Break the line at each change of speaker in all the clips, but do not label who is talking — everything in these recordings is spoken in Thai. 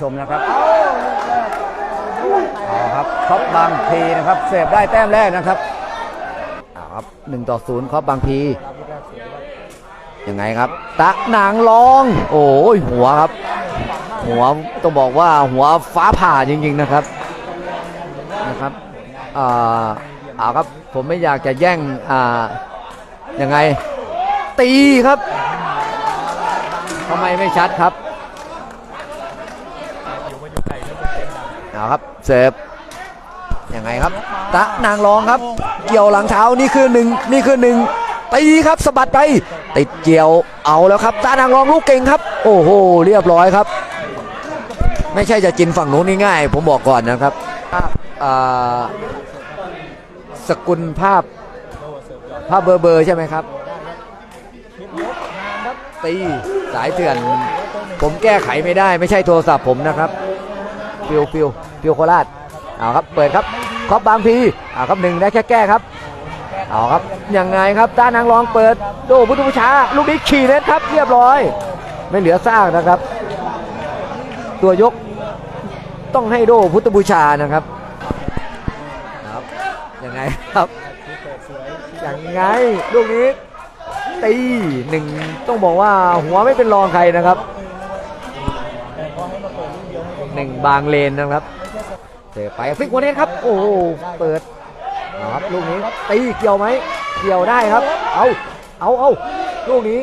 ชมนะครับเอาครับครอบบางพีนะครับเสิร์ฟได้แต้มแรกนะครับเอาครับหนึ่งต่อศูนย์ครอบบางพียังไงครับ ตะนางรอง โอ้ยหัวครับ หัวต้องบอกว่าหัวฟ้าผ่าจริงๆนะครับนะครับอ่าเอาครับผมไม่อยากจะแย่งอ่ายังไงตีครับทำไมไม่ชัดครับ ครับเสิร์ฟยังไงครับ ตะนางรองครับ เกี่ยวหลังเท้านี่คือหนึ่งนี่คือหนึ่งตีครับสะบัดไป ติดเกี่ยวเอาแล้วครับตานางรองลูกเก่งครับ โอ้โหเรียบร้อยครับ ไม่ใช่จะกินฝั่งนู้นง่ายผมบอกก่อนนะครับสกุลภาพภาพเบอร์เบอร์ใช่ไหมครับตีสายเถื่อน ผมแก้ไขไม่ได้ไม่ใช่โทรศัพท์ผมนะครับฟิวฟิว ฟิวโคราชเอาครับเปิดครับครอบบางพีเอาครับหนึ่งได้แค่แก้ครับเอาครับยังไงครับต้านางรองเปิดโดพุทธบูชาลูกนี้ขี่เน็ตครับเรียบร้อย ไม่เหลือซากนะครับ ตัวยกต้องให้โดพุทธบูชานะครับครับยังไงครับยังไงลูกนี้ตีหนึ่งต้องบอกว่าหัวไม่เป็นรองใครนะครับหนึ่งบางเลนนะครับ เตะไปฟิกวันนี้ครับ โอ้โหเปิดครับลูกนี้ตีเกี่ยวไหมเกี่ยวได้ครับ เอาเอาเอาลูกนี้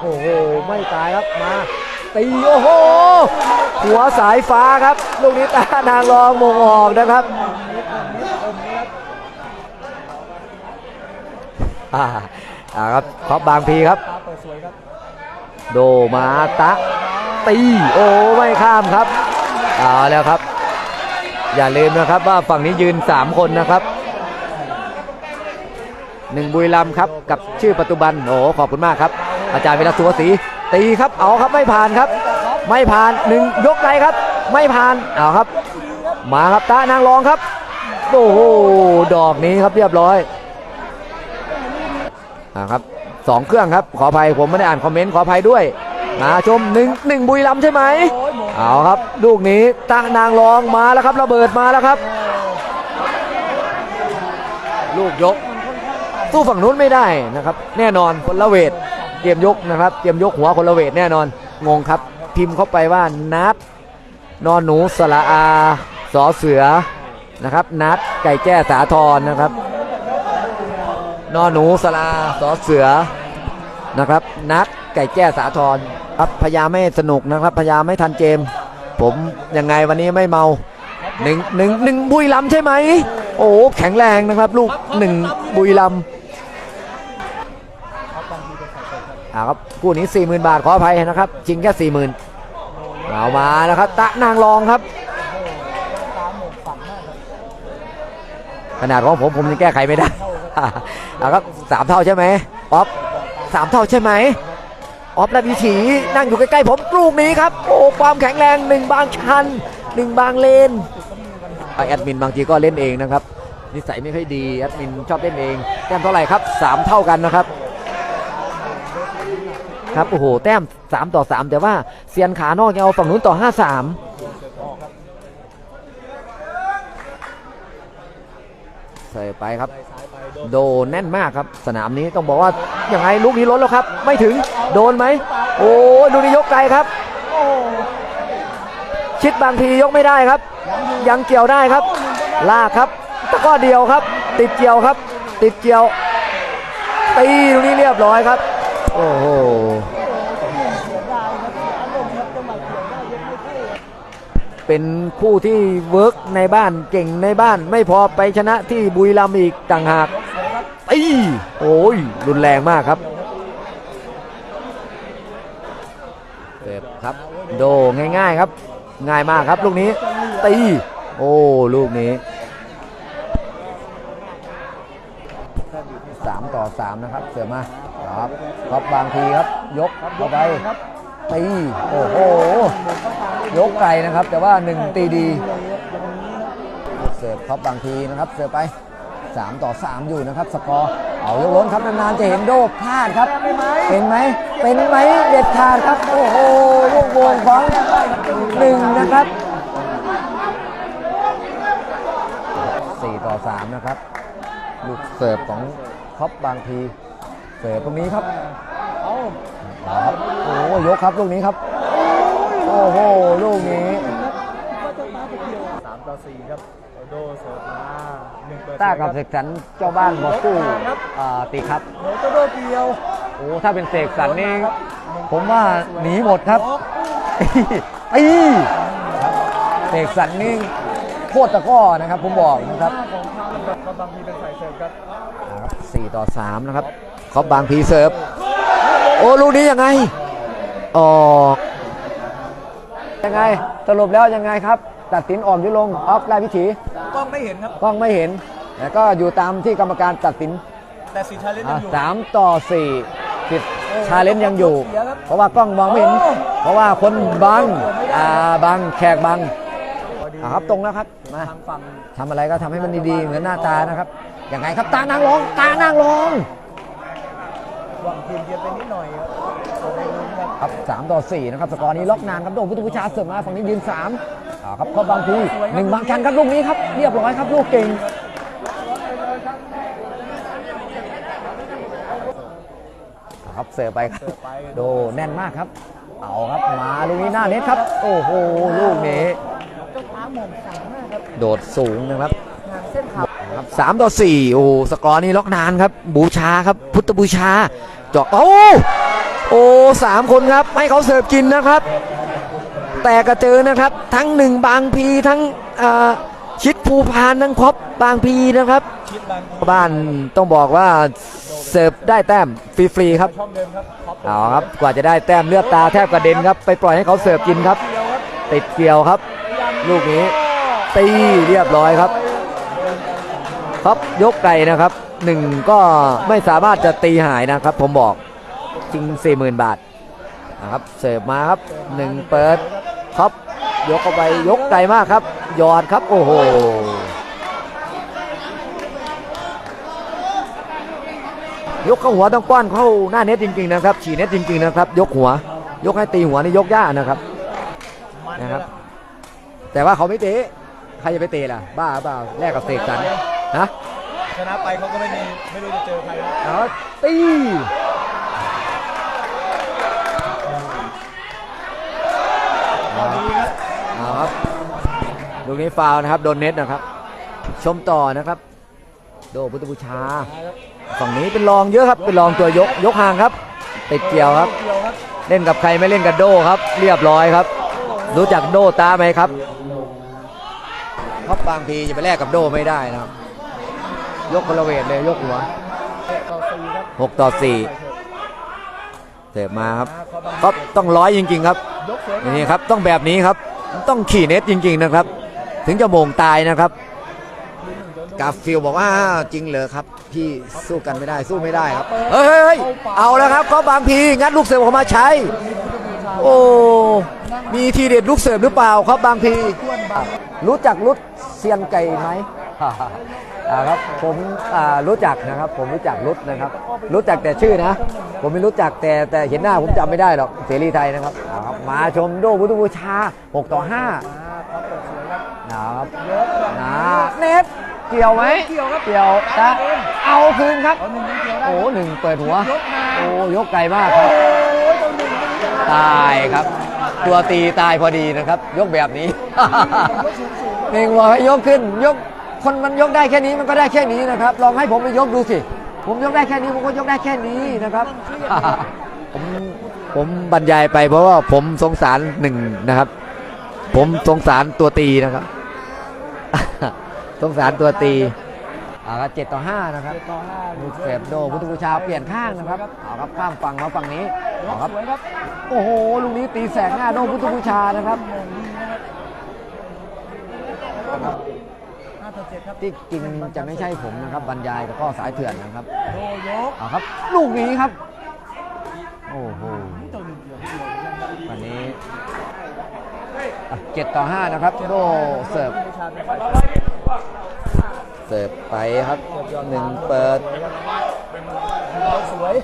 โอ้โหไม่ตายครับมา ตีโอ้โหหัวสายฟ้าครับ ลูกนี้ตานางรองมงออกนะครับอ่าครับครอบบางพีครับ โดมาตะตีโอ้ไม่ข้ามครับเอาแล้วครับ อย่าลืมนะครับว่าฝั่งนี้ยืน 3 คนนะครับหนึ่งบุรีรัมย์ครับกับชื่อปัจจุบันโอ้ขอบคุณมากครับ อาจารย์เวลาสุวศรีตีครับเอาครับไม่ผ่านครับ ไม่ผ่านหนึ่งยกไรครับ ไม่ผ่านเอาครับ มาครับตานางรองครับโอ้โหดอกนี้ครับเรียบร้อยอ่าครับสองเครื่องครับขออภัยผมไม่ได้อ่านคอมเมนต์ขออภัยด้วยมาชมหนึ่งหนึ่งบุรีรัมย์ใช่ไหม เอาครับ ลูกนี้ตานางรองมาแล้วครับระเบิดมาแล้วครับ ลูกยกสู้ฝั่งนู้นไม่ได้นะครับ แน่นอนคนละเวทเตรียมยกนะครับเตรียมยกหัวคนละเวทแน่นอนงงครับพิมพ์เข้าไปว่านัดนอนหนูสระอาสอเสือนะครับ นัดไก่แจ้สาทรนะครับนอนหนูสระอาสอเสือนะครับ นัด ไก่แจ้สาทรครับพยายามไม่สนุกนะครับพยายามไม่ทันเกม ผมยังไงวันนี้ไม่เมาหนึ่งหนึ่งหนึ่งบุยลำใช่ไหม โอ้แข็งแรงนะครับลูกหนึ่งบุยลำอ่าครับคู่นี้40,000 บาทขออภัยนะครับจริงแค่ 40,000เอามานะครับ ตะนางรองครับขนาดของผมผมยังแก้ไขไม่ได้เอาครับสามเท่าใช่ไหมป๊อปสามเท่าใช่ไหม ออฟนาวิถีนั่งอยู่ใกล้ๆผมลูกนี้ครับโอ้ความแข็งแรงหนึ่งบางชันหนึ่งบางเลนแอดมินบางทีก็เล่นเองนะครับนิสัยไม่ค่อยดีแอดมินชอบเล่นเองแต้มเท่าไหร่ครับ 3 เท่ากันนะครับครับโอ้โหแต้ม 3 ต่อ 3 แต่ว่าเซียนขานอกยังเอาฝั่งนู้นต่อ 5 3ใส่ไปครับ โดนแน่นมากครับ สนามนี้ต้องบอกว่าอยังไงลูกนี้ล้นแล้วครับ ไม่ถึงโดนไหม โอ้ยลูนี้ยกไกลครับ ชิดบางทียกไม่ได้ครับ ยังเกี่ยวได้ครับ ลากครับตะก้อเดียวครับ ติดเกี่ยวครับ ติดเกี่ยวตีตรงนี้เรียบร้อยครับ โอ้โหเป็นคู่ที่เวิร์กในบ้านเก่งในบ้านไม่พอไปชนะที่บุรีรัมย์อีกต่างหาก โอ้ยรุนแรงมากครับเก็บครับ โดง่ายๆครับ ง่ายมากครับลูกนี้ ตี โอ้ลูกนี้สามต่อสามนะครับ เสือมาครับครับบางทีครับ ยกเข้าไปตีโอ้โหยกไกลนะครับ แต่ว่าหนึ่งตีดี เสิร์ฟครับบางทีนะครับ เสิร์ฟไป 3 ต่อ 3 อยู่นะครับ สกอร์เอายกล้นครับนานๆจะเห็นโดพลาดครับ เป็นไหมเป็นไหมเด็ดขาดครับ โอ้โหลูกโมงของหนึ่งนะครับสี่ต่อสามนะครับ ลูกเสิร์ฟของท็อปบางทีเสิร์ฟตรงนี้ครับเอาครับโอ้ยกครับลูกนี้ครับ โอ้โหลูกนี้
สามต่อสี่ครับ โอโดเสิร์ฟมาหนึ่งเปิด
ต้ากับเสกสรรเจ้าบ้านบอกกู้อ่าตีครับ
โอโดเดียว
โอ้ถ้าเป็นเสกสรรนี่ผมว่าหนีหมดครับตีครับเสกสรรนี่โคตรตะกร้อนะครับ ผมบอกนะครับ
ของเขาแบบเขาบางทีเป็นฝ่ายเสิร์ฟครับ
สี่ต่อสามนะครับคอบบางพีเสิร์ฟโอ้ลูกนี้ยังไงออกยังไงสรุปแล้วยังไงครับ ตัดสินอ่อมยุลงออฟไลน์พิถี
กล้องไม่เห็นครับ
กล้องไม่เห็นแต่ก็อยู่ตามที่กรรมการตัดสิน
แต่สีชาเลนจ์ยังอยู่
สามต่อสี่สิทธิ์ชาเลนจ์ยังอยู่
เสียครับ
เพราะว่ากล้องมองไม่เห็น เพราะว่าคนบังอ่าบังแขกบัง
พอดี
อ่าครับตรงแล้วครับมา
ทางฝั่ง
ทำอะไรก็ทำให้มันดีๆเหมือนหน้าตานะครับยังไงครับตานางรองตานางรอง
หวังทีมเดียวไปนิดหน่อยครับเอาไปลุ้นครับ
ครับสามต่อสี่นะครับสกอร์นี้ล็อกนานครับโดนพุทธวิชาเสริมมาฝั่งนี้ยืนสาม อ่าครับเข้าบางทีหนึ่งบางชันครับลูกนี้ครับเรียบร้อยครับลูกเก่งอ่าครับเสิร์ฟไปครับ
เสิร์ฟไป
โดแน่นมากครับ เอาครับมาลูกนี้หน้าเน็ตครับ โอ้โหลูกนี้
เจ้าฟ้าหม่อมสั่งมากครับ
โดดสูงนะครับ
งานเส้นขาว
ครับสามต่อสี่โอ้สกอร์นี้ล็อกนานครับ บูชาครับ พุทธบูชาเจาะโอ้โอ้สามคนครับให้เขาเสิร์ฟกินนะครับ แต่กระเจอนะครับ ทั้งหนึ่งบางพีทั้งชิดภูพานทั้งครบบางพีนะครับ
บ,
บ้านต้องบอกว่าเสิร์ฟได้แต้มฟรีๆครับ
เดิมครับท็อป
เอาครับกว่าจะได้แต้มเลือดตาแทบกระเด็นครับไปปล่อยให้เขาเสิร์ฟกินครับ
เดียวครับ
ติดเกี่ยวครับ ลูกนี้ตีเรียบร้อยครับครับยกไก่นะครับหนึ่งก็ไม่สามารถจะตีหายนะครับ ผมบอกจริง40,000 บาทนะครับเสิร์ฟมาครับหนึ่งเปิด ครับ ยกเข้าไปยกไกลมากครับหยอดครับโอ้โหยกเข้าหัวต้องป้อนเข้าหน้าเน็ตจริงๆนะครับ ฉี่เน็ตจริงๆนะครับ ยกหัว ยกให้ตีหัวนี่ยกยากนะครับ
มัน
นะ
นะ
ค
ค
รั
รับบ
แต่ว่าเขาไม่เตะใครจะไปเตะล่ะ บ้าเปล่าแลกกับเสกสรรนะ
ชนะไปเขาก็ไม่มีไม่รู้จะเจอใครครับ
เอาตี ลูกนี้ฟาวล์นะครับโดนเน็ตนะครับ ชมต่อนะครับ โดพุทธบูชา ฝั่งนี้เป็นรองเยอะครับ เป็นรองตัวยกยกห่างครับ ติดเกี่ยวครับ
เกี่ยวครับ
เล่นกับใครไม่เล่นกับโดครับ เรียบร้อยครับ รู้จักโดตาไหมครับเพราะบางทีจะไปแลกกับโดไม่ได้นะครับ ยกคนละเวทเลยยกหัว
ต่อสี่ครับ
6ต่อ4เสิร์ฟมาครับก็ต้องร้อยจริงๆครับ
ยกสวย
อย่างนี่ครับต้องแบบนี้ครับต้องขี่เน็ตจริง ๆนะครับ ถึงจะโมงตายนะครับ กาฟิลบอกว่าอ้าวจริงเหรอครับ พี่สู้กันไม่ได้สู้ไม่ได้ครับ เฮ้ยเฮ้ยเฮ้ยเอาแล้วครับก็บางพีงัดลูกเสิร์ฟออกมาใช้ โอ้มีทีเด็ดลูกเสิร์ฟหรือเปล่าครับบางพี รู้จักรุดเซียนไก่ไหม อ่าครับผมอ่ารู้จักนะครับ ผมรู้จักรุดนะครับ รู้จักแต่ชื่อนะ ผมไม่รู้จักแต่แต่เห็นหน้าผมจำไม่ได้หรอกเสรีไทยนะครับอ่าครับมาชมโดบุตบูชา 6 ต่อ 5
เน็
ตเกี่ยวไหม
เกี่ยวครับ
เกี่ยวนะเอาคืนครับ
เอาหนึ่งยังเกี่ยวได้
โอ้หนึ่งเปิดหัว
ยกมา
โอ้ยกไกลมากครับ
โอ้ยตัวหนึ่งไม่รู้จะ
ตายครับ ตัวตีตายพอดีนะครับ ยกแบบนี้
ยกสูงสูง
หนึ่งบอกให้ยกขึ้น ยกคนมันยกได้แค่นี้มันก็ได้แค่นี้นะครับ ลองให้ผมไปยกดูสิผมยกได้แค่นี้ผมก็ยกได้แค่นี้นะครับ ผมผมบรรยายไปเพราะว่าผมสงสารหนึ่งนะครับ ผมสงสารตัวตีนะครับ สงสารตัวตีอ่าเจ็ดต่อห้านะครับ
เจ็ดต่อห้า
ลูกเสพโดพุทธบูชาเปลี่ยนข้างนะครับเอาครับข้ามฝั่งมาฝั่งนี้
ย
เอา
ก
ครับ
สวยครับ
โอ้โหลูกนี้ตีแสกหน้าโดพุทธบูชานะครับ
ห้าต่อเจ็ดครับ
ที่จริงจะไม่ใช่ผมนะครับบรรยายแต่ก็สายเถื่อนนะครับ
โดยก
เอาครับ ลูกนี้ครับ โอ้โห
ตัวหนึ่งเกี่ยวเกี่ยวนะครับ
วันนี้เจ็ดต่อห้านะครับโดเสิร์ฟ
ผู้ชาย เป็นฝ่าย
เสิร์ฟไปครับหนึ่งเปิด
สวย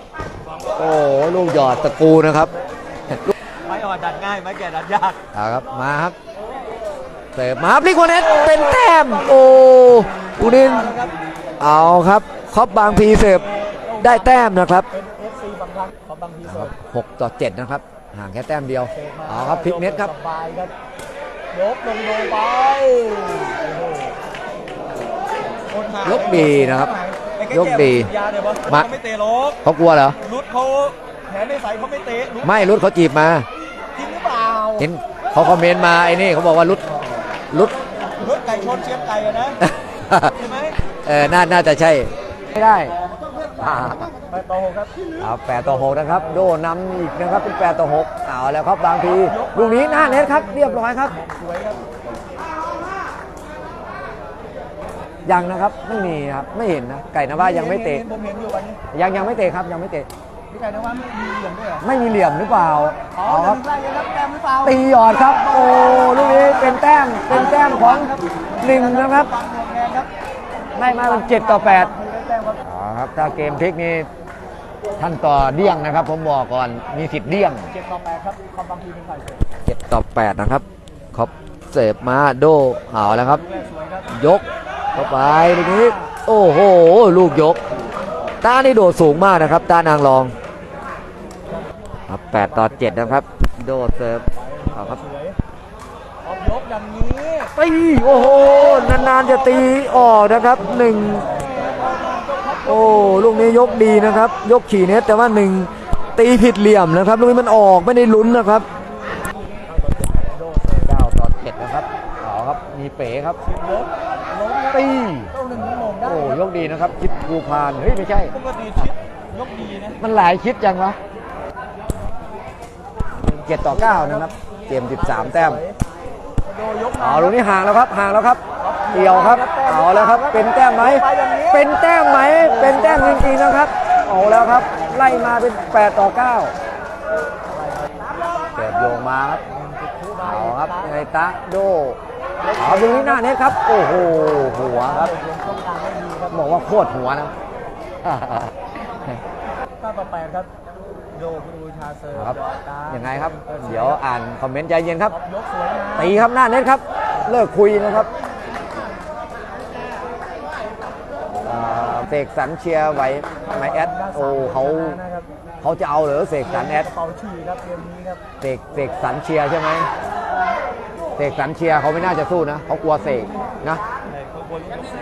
โอ้ลูกหยอดตะกูนะครับ
ไม้อ่อนดัดง่ายไม้แก่ดัดยาก
เอาครับมาครับ เสิร์ฟมาครับลิโกเนตเป็นแต้มโอ้อูนิน
ครับ
เอาครับครอบบางพีเสิร์ฟได้แต้มนะครับ
เป็น FC บางครั้งเขาบางทีเสิร์ฟ
6ต่อ7นะครับ ห่างแค่แต้มเดียว เอาครับพลิกเน็ตครับ
สบายครับยกลงลงไปโอ้โหคนหา ย
กดีนะครับ
ไอ้แย
กดี
ยาเดี๋ยวบอ
มา
เขาไม่เตะหรอก
เขากลัวเหรอ
รุดเขาแผลไม่ใสเขาไม่เตะรุด
ไม่รุดเขาจีบมา
จริงหรือเปล่า
เห็นเขาคอมเมนต์มาไอ้นี่เขาบอกว่ารุดรุด
รุดไก่ชนเชียงไก่อะนะใช่ไหม
เออน่าน่าจะใช่ไม่ได้อ่า
ไปต่อหกครับ
เอา8ต่อ6นะครับ โดนำอีกนะครับเป็น8ต่อ6เอาแล้วครับบางทีลูกนี้หน้าเน็ตครับ เรียบร้อยครับ
สวยครับ
ยังนะครับไม่มีครับไม่เห็นนะไก่นะว่ายังไม่เตะ
ผมเห็นอยู่วันนี้
ยังยังไม่เตะครับยังไม่เตะ
พี่ไก่นะว่าไม่มีเหลี่ยมด้วยเหรอ
ไม่มีเหลี่ยมหรือเปล่า
อ๋อ
เอาครับ
ไล่กันครับแต้มหรือเปล่า
ตีหยอดครับ โอ้ลูกนี้เป็นแต้มเป็นแต้มของหนึ่งนะครับ
บังหัวแดงครับ
ได้มาเป็นเจ็ดต่อแปด
มีได้แต้มครับ
อ๋อครับถ้าเกมพลิกนี่ท่านต่อเดี้ยงนะครับ ผมบอกก่อนมีสิทธิ์เดี้ยง
เจ็ดต่อแปดครับคอมบางทีเป็นฝ่ายเสิร์ฟ
เจ็ดต่อแปดนะครับครบเสิร์ฟมาโดเอาแล้วครับ
แรกสวยครับ
ยก เข้าไปลูกนี้ โอ้โห ลูกยก ต้านี่โดดสูงมากนะครับ ต้านางรองครับแปดต่อเจ็ดนะครับ โดดเสิร์ฟเอาครับ
สวยออกยกอย่างนี้
ตีโอ้โห นานๆจะตีออกนะครับหนึ่งโอ้ลูกนี้ยกดีนะครับ ยกขี่เน็ตแต่ว่าหนึ่งตีผิดเหลี่ยมนะครับลูกนี้มันออกไม่ได้ลุ้นนะครับเก้าต่อเจ็ดนะครับเอาครับ มีเป๋ครับ
ลบล้มครับ
ตี
ต้องหนึ่งถึงลงได้
โอ้ยกดีนะครับคิดภูพานเฮ้ยไม่ใช่
ปกติชิดยกดีนะ
มันหลายคิดจังวะเจ็ดต่อเก้านะครับ เกม13แต้ม
โดยก
เอาลูกนี้ห่างแล้วครับห่างแล้วครับเกี่ยวครับ เอาแล้วครับ เป็นแต้มไหม เป็นแต้มไหม เป็นแต้มจริงๆนะครับ เอาแล้วครับ ไล่มาเป็น 8 ต่อ9เกิดโยงมาครับ เอาครับยังไงตะโด เอาตรงนี้หน้าเน็ตครับ โอ้โห หัวครับ
ต้องการไม่ดีครับ
บอกว่าโคตรหัวนะ
เก้าต่อแปดครับ โดคุณบูชาเซอร์
ครับ
ตา
ยังไงครับ เดี๋ยวอ่านคอมเมนต์ใจเย็นครับ
ยกสวยนะ
ตีครับหน้าเน็ตครับ เลิกคุยนะครับอ่าเสกสรรเชียร์ไว้ไมแอดโอ้เขา
นะครับ
เขาจะเอาเหรอเสกสรรแอด
เป่าฉี่ครับเกมนี้ครับ
เสกเสกสรรเชียร์ใช่ไหม เสกสรรเชียร์เขาไม่น่าจะสู้นะเขากลัวเสกนะ
ในขบวนเซ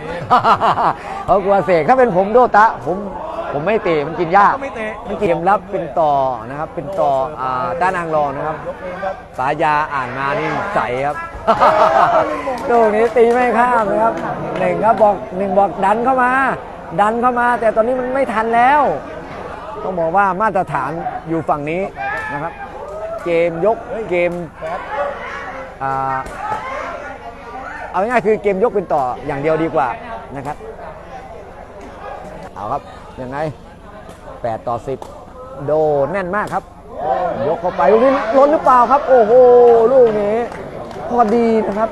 เขากลัวเสกถ้าเป็นผมโดตะผมผมไม่เตะมันกินยาก
ก็ไม่เตะ
มันเกมรับเป็นต่อนะครับ เป็นต่ออ่าด้านนางรองนะครับ
ยกเองครับ
สายาอ่านมานี่ใสครับลูกนี้ตีไม่ข้ามนะครับหนึ่งครับบอกหนึ่งบอกดันเข้ามา ดันเข้ามา แต่ตอนนี้มันไม่ทันแล้ว ต้องบอกว่ามาตรฐานอยู่ฝั่งนี้นะครับ เกมยกเกม
แปด
อ่า เอาง่ายๆคือเกมยกเป็นต่ออย่างเดียวดีกว่านะครับ เอาครับยังไง 8 ต่อ 10 โดนแน่นมากครับ ยกเข้าไปลูกนี้ล้นหรือเปล่าครับ โอ้โห ลูกนี้ พอดีนะครับ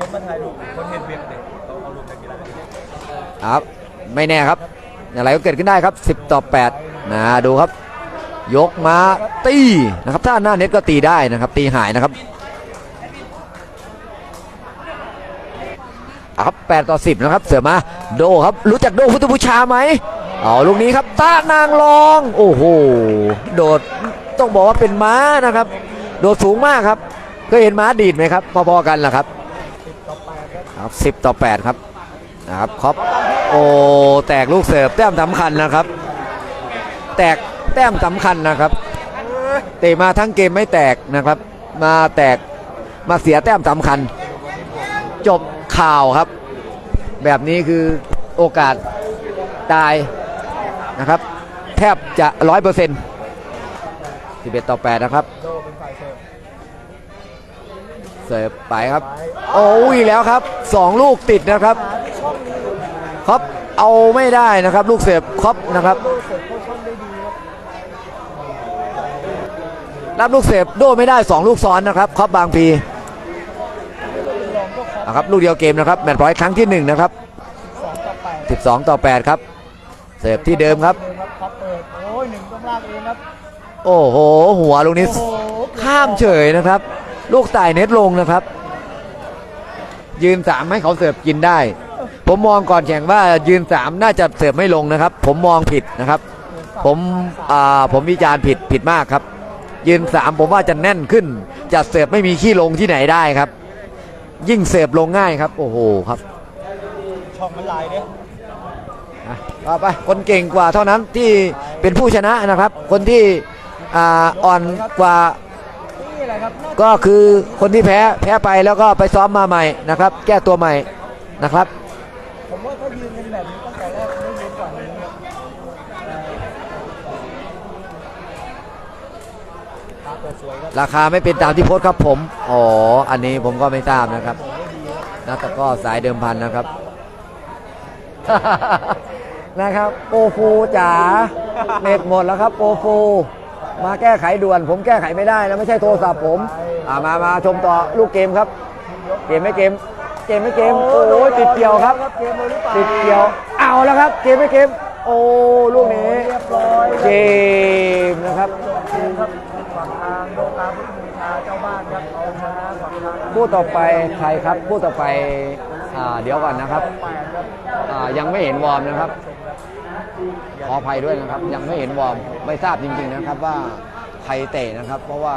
ยกมาถ่ายรูปคนเห็นเบียงเด็กต้องเอารูปนักกีฬาไปเล่น
ครับไม่แน่ครับ อะไรก็เกิดขึ้นได้ครับ 10 ต่อ 8 นะดูครับ ยกมาตีนะครับ ถ้าหน้าเน็ตก็ตีได้นะครับ ตีหายนะครับเอา ครับ8ต่อ 10 นะครับ เสือมาโดครับรู้จักโดพุทธบูชาไหมเอาลูกนี้ครับตานางรอง โอ้โหโดดต้องบอกว่าเป็นม้านะครับ โดดสูงมากครับเคยเห็นม้าดีดไหมครับ พอๆกันเหรอครับครับสิบต่อแปดครับนะครับครอปโอ้แตกลูกเสิร์ฟแต้มสำคัญนะครับ แตกแต้มสำคัญนะครับเตะมาทั้งเกมไม่แตกนะครับ มาแตกมาเสียแต้มสำคัญ จบ ข่าวครับ แบบนี้คือโอกาสตายนะครับ แทบจะร้อยเปอร์เซ็นต์สิบเอ็ดต่อแปดนะครับ
เป็นฝ่ายเสิร์ฟ
ไปครับ โอ้ยแล้วครับสองลูกติดนะครับครับเอาไม่ได้นะครับ ลูกเสิร์ฟครอปนะครับ
รับ
ลูกเสิร์ฟโดไม่ได้ 2 ลูกซ้อนนะครับครอปบางพี นะครับลูกเดียวเกมนะครับแมตช์พอยต์ครั้งที่หนึ่งนะครับ
สองต่อ
12 ต่อ 8 ครับ เสิร์ฟที่เดิมครับ
ครับเปิดโอ้ยหนึ่งต้องลากเองครับ
โอ้โห หัวลูกนี้
โอ้โห
ข้ามเฉยนะครับ ลูกต่ายเน็ตลงนะครับ ยืนสามให้เขาเสิร์ฟกินได้ ผมมองก่อนแข่งว่ายืนสามน่าจะเสิร์ฟไม่ลงนะครับ ผมมองผิดนะครับ ผมอ่าผมวิจารณ์ผิดผิดมากครับ ยืนสามผมว่าจะแน่นขึ้นจะเสิร์ฟไม่มีขี้ลงที่ไหนได้ครับ ยิ่งเสิร์ฟลงง่ายครับ โอ้โหครับ
ช่องมันลายเนี่ย
อะต่อไปคนเก่งกว่าเท่านั้นที่เป็นผู้ชนะนะครับ คนที่อ่าอ่อนกว่า
นี่แหละครับ
ก็คือคนที่แพ้แพ้ไปแล้วก็ไปซ้อมมาใหม่นะครับ แก้ตัวใหม่นะครับ
ผมว่าถ้ายืนกันแบบนี้ตั้งแต่แรกไม่ยืนก่อนนี้ครับตาเปิดสวยค รา
คาไม่เป็นตามที่โพสครับผม อ๋อ อันนี้ผมก็ไม่ทราบนะครับนะแต่ก็สายเดิมพันนะครับ นะครับโปฟูจ๋าเน็ตหมดแล้วครับโปฟูมาแก้ไขด่วน ผมแก้ไขไม่ได้นะไม่ใช่โทรศัพท์ผมอ่ามามาชมต่อลูกเกมครับ เกมไม่เกม เกมไม่เกม โอ้ยติดเกี่ยวครับติดเกี่ยว เอาแล้วครับ เกมไม่เกม โอ้ลูกนี้
เก
มนะครับ
ฝั่งทางโลกาพุทธบูชาเจ้าบ้านครับเอาชนะ
ผู้ต่อไปใครครับผู้ต่อไปอ่าเดี๋ยวก่อนนะครับ
แปดครับ
อ่ายังไม่เห็นวอร์มนะครับ ขออภัยด้วยนะครับ ยังไม่เห็นวอร์มไม่ทราบจริง ๆนะครับว่าใครเตะนะครับ เพราะว่า